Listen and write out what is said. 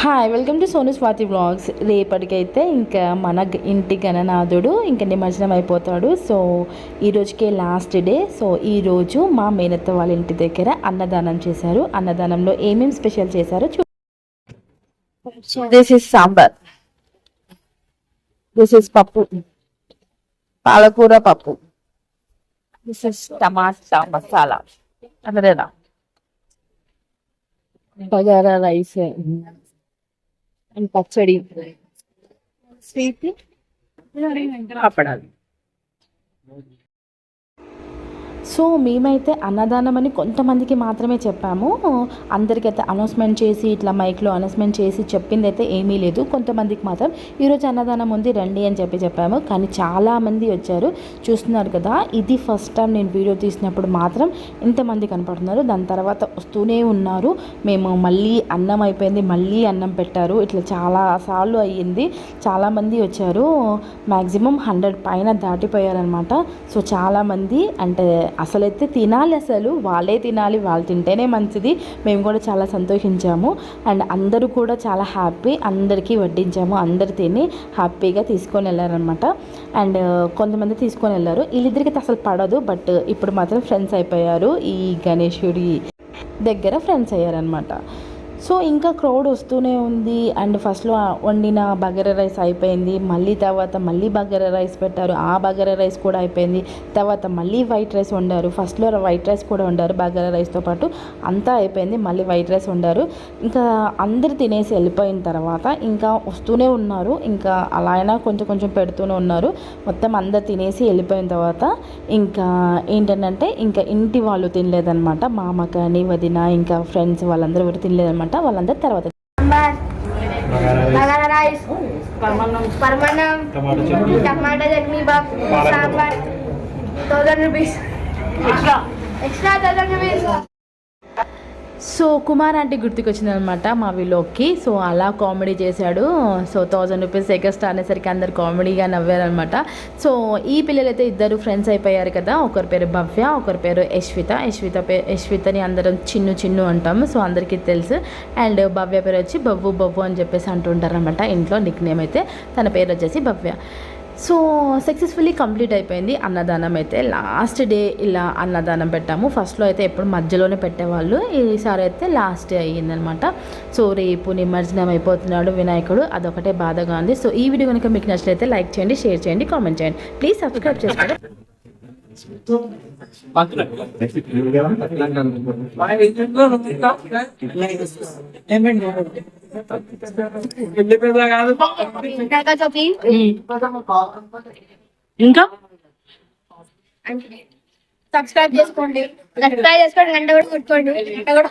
Hi welcome to Sonu Swathi vlogs రేపటికైతే ఇంకా మన ఇంటి గణనాథుడు ఇంకా నిమజ్జనం అయిపోతాడు. సో ఈ రోజుకే లాస్ట్ డే సో ఈ రోజు మా మేనత్త వాళ్ళ ఇంటి దగ్గర అన్నదానం చేశారు. అన్నదానంలో ఏమేమి స్పెషల్ చేశారో చూ this is sambar. This is pappu. Palakura pappu. This is tomato masala. అదేనా bagara rice. అండ్ పచ్చడి స్వీట్ అప్పడాలు సో మేమైతే అన్నదానం అని కొంతమందికి మాత్రమే చెప్పాము. అందరికైతే అనౌన్స్మెంట్ చేసి ఇట్లా మైక్లో అనౌన్స్మెంట్ చేసి చెప్పింది అయితే ఏమీ లేదు. కొంతమందికి మాత్రం ఈరోజు అన్నదానం ఉంది రండి అని చెప్పి చెప్పాము. కానీ చాలామంది వచ్చారు. చూస్తున్నారు కదా ఇది ఫస్ట్ టైం నేను వీడియో తీసినప్పుడు మాత్రం ఇంతమంది కనపడుతున్నారు. దాని తర్వాత వస్తూనే ఉన్నారు. మేము మళ్ళీ అన్నం అయిపోయింది మళ్ళీ అన్నం పెట్టారు. ఇట్లా చాలా సార్లు అయ్యింది. చాలామంది వచ్చారు. మ్యాక్సిమం హండ్రెడ్ పైన దాటిపోయారనమాట సో చాలామంది అంటే అసలైతే తినాలి అసలు వాళ్ళే తినాలి వాళ్ళు తింటేనే మంచిది. మేము కూడా చాలా సంతోషించాము. అండ్ అందరూ కూడా చాలా హ్యాపీ అందరికీ వడ్డించాము. అందరు తిని హ్యాపీగా తీసుకొని వెళ్ళారనమాట అండ్ కొంతమంది తీసుకొని వెళ్ళారు. వీళ్ళిద్దరికి అసలు పడదు బట్ ఇప్పుడు మాత్రం ఫ్రెండ్స్ అయిపోయారు. ఈ గణేశుడి దగ్గర ఫ్రెండ్స్ అయ్యారనమాట సో ఇంకా క్రౌడ్ వస్తూనే ఉంది. అండ్ ఫస్ట్లో వండిన బగర రైస్ అయిపోయింది. మళ్ళీ తర్వాత మళ్ళీ బగర రైస్ పెట్టారు. ఆ బగర రైస్ కూడా అయిపోయింది. తర్వాత మళ్ళీ వైట్ రైస్ వండారు. ఫస్ట్లో వైట్ రైస్ కూడా వండారు బగర రైస్తో పాటు. అంతా అయిపోయింది. మళ్ళీ వైట్ రైస్ వండారు. ఇంకా అందరు తినేసి వెళ్ళిపోయిన తర్వాత ఇంకా వస్తూనే ఉన్నారు. ఇంకా అలా అయినా కొంచెం కొంచెం పెడుతూనే ఉన్నారు. మొత్తం అందరు తినేసి వెళ్ళిపోయిన తర్వాత ఇంకా ఏంటంటే ఇంకా ఇంటి వాళ్ళు తినలేదన్నమాట. మామ కానీ వదిన ఇంకా ఫ్రెండ్స్ వాళ్ళందరూ ఎవరు తినలేదన్నమాట వాళ్ళందరూ తర్వాత. సాంబార్ బగారా రైస్. పరమాన్నం. Tomato chutney. Bob. Sambar thousand rupees extra extra thousand rupees so Kumar అంటే గుర్తుకొచ్చిందనమాట మా వీళ్ళకి. సో అలా కామెడీ చేశాడు. సో థౌజండ్ రూపీస్ ఎగస్ట్రా అనేసరికి అందరు కామెడీగా నవ్వారనమాట. సో ఈ పిల్లలైతే ఇద్దరు ఫ్రెండ్స్ అయిపోయారు కదా. ఒకరి పేరు భవ్య ఒకరి పేరు యశ్విత. యశ్విత పే యశ్వితని అందరం చిన్ను చిన్ను అంటాము సో అందరికీ తెలుసు. అండ్ భవ్య పేరు వచ్చి బవ్వు బవ్వు అని చెప్పేసి అంటుంటారనమాట. ఇంట్లో నిక్ నేమ్ అయితే తన పేరు వచ్చేసి భవ్య. సో సక్సెస్ఫుల్లీ కంప్లీట్ అయిపోయింది అన్నదానం అయితే. లాస్ట్ డే ఇలా అన్నదానం పెట్టాము. ఫస్ట్లో అయితే ఎప్పుడు మధ్యలోనే పెట్టేవాళ్ళు. ఈసారి అయితే లాస్ట్ డే అయ్యిందనమాట సో రేపు నిమజ్జనం అయిపోతున్నాడు వినాయకుడు. అదొకటే బాధగా ఉంది. సో ఈ వీడియో కనుక మీకు నచ్చినట్లయితే లైక్ చేయండి షేర్ చేయండి కామెంట్ చేయండి. ప్లీజ్ సబ్స్క్రైబ్ చేసుకోండి. ఇంకా? సబ్స్క్రైబ్ చేసుకోండి. సబ్స్క్రైబ్ చేసుకోండి. గంట కూడా కొట్టుకోండి. గంట కూడా